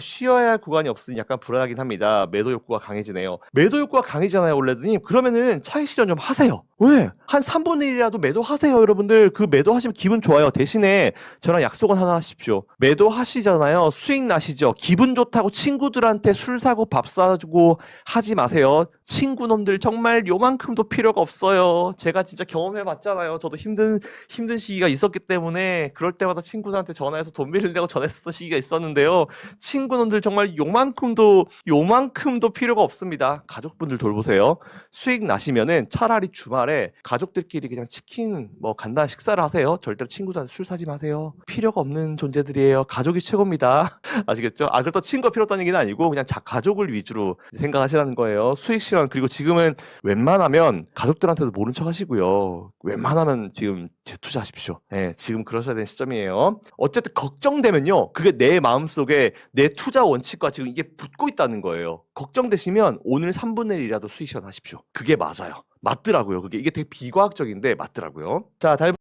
쉬어야 할 구간이 없으니 약간 불안하긴 합니다. 매도 욕구가 강해지네요. 매도 욕구가 강해지잖아요, 원래님. 그러면은 차익 실현 좀 하세요. 왜? 한 3분의 1이라도 매도하세요, 여러분들. 그 매도하시면 기분 좋아요. 대신에 저랑 약속은 하나 하십시오. 매도하시잖아요. 수익 나시죠? 기분 좋다고 친구들한테 술 사고 밥 사주고 하지 마세요. 친구놈들 정말 요만큼도 필요가 없어요. 제가 진짜 경험해 봤잖아요. 저도 힘든, 힘든 시기가 있었기 때문에 그럴 때마다 친구들한테 전화해서 돈 빌리려고 전했었던 시기가 있었는데요. 친구놈들 정말 요만큼도, 요만큼도 필요가 없습니다. 가족분들 돌보세요. 수익 나시면은 차라리 주말에 가족들끼리 그냥 치킨 뭐 간단한 식사를 하세요. 절대로 친구들한테 술 사지 마세요. 필요가 없는 존재들이에요. 가족이 최고입니다. 아시겠죠? 아, 그렇다고 친구가 필요 없다는 얘기는 아니고 그냥 자, 가족을 위주로 생각하시라는 거예요. 수익 실현 그리고 지금은 웬만하면 가족들한테도 모른 척 하시고요. 웬만하면 지금 재투자하십시오. 예, 지금 그러셔야 되는 시점이에요. 어쨌든 걱정되면요. 그게 내 마음속에 내 투자 원칙과 지금 이게 붙고 있다는 거예요. 걱정되시면 오늘 3분의 1이라도 수익 실현 하십시오. 그게 맞아요. 맞더라고요. 그게 이게 되게 비과학적인데 맞더라고요. 자, 다음